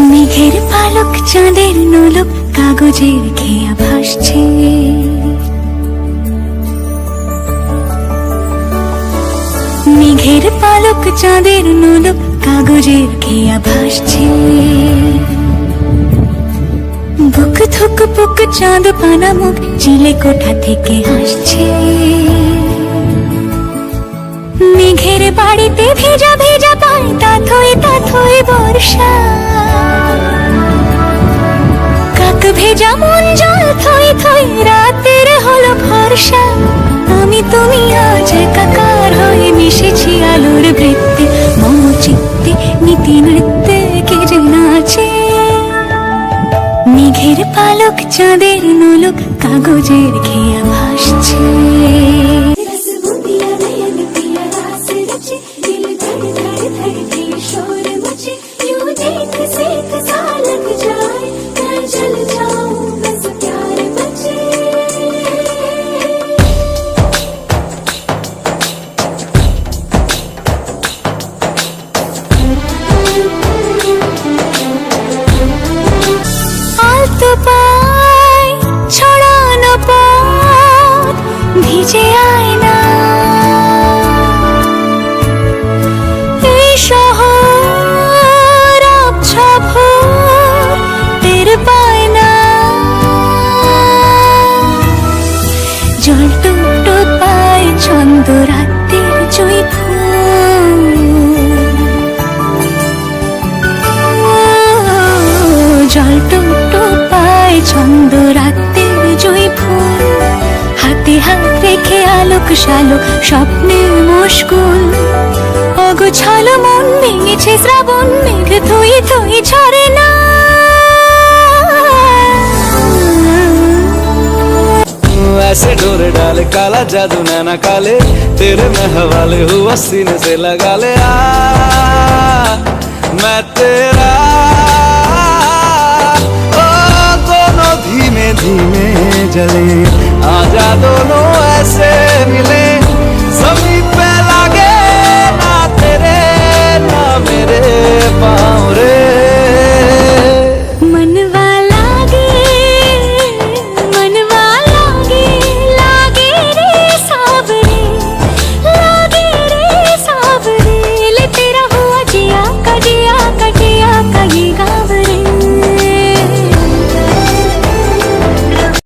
মেঘের পালক, চাঁদের নোলক, কাগজের খেয়া ভাসছে। মেঘের পালক, চাঁদের নোলক, কাগজের খেয়া ভাসছে। বুক থুক পুক চাঁদ পানা মুখ, চিলে কোঠা থেকে হাসছে মেঘের বাড়িতে ভেজা ভেজা মন জল থই থই, রাতের হলো ভরসা। আমি তুমি আজ একাকার হয়ে মিশেছি আলোর বৃত্তে। মম চিত্তে, নীতি নৃত্যে কে যে নাচে। মেঘের পালক, চাঁদের নলক, কাগজের খেয়া ভাসছে। জল টুকটো পায় ছন্দ রাতে জয় ফুল হাতে হাত রেখে আলোক শালোক স্বপ্নে মুশকুল অগোছালো মন ভেঙেছে শ্রাবণ মেঘ থই থই ঝরে না ऐसे डोरे डाले काला जादू नैना काले तेरे में हवाले हुआ सीने से लगा ले आ मैं तेरा जले आजा दोनों ऐसे मिले।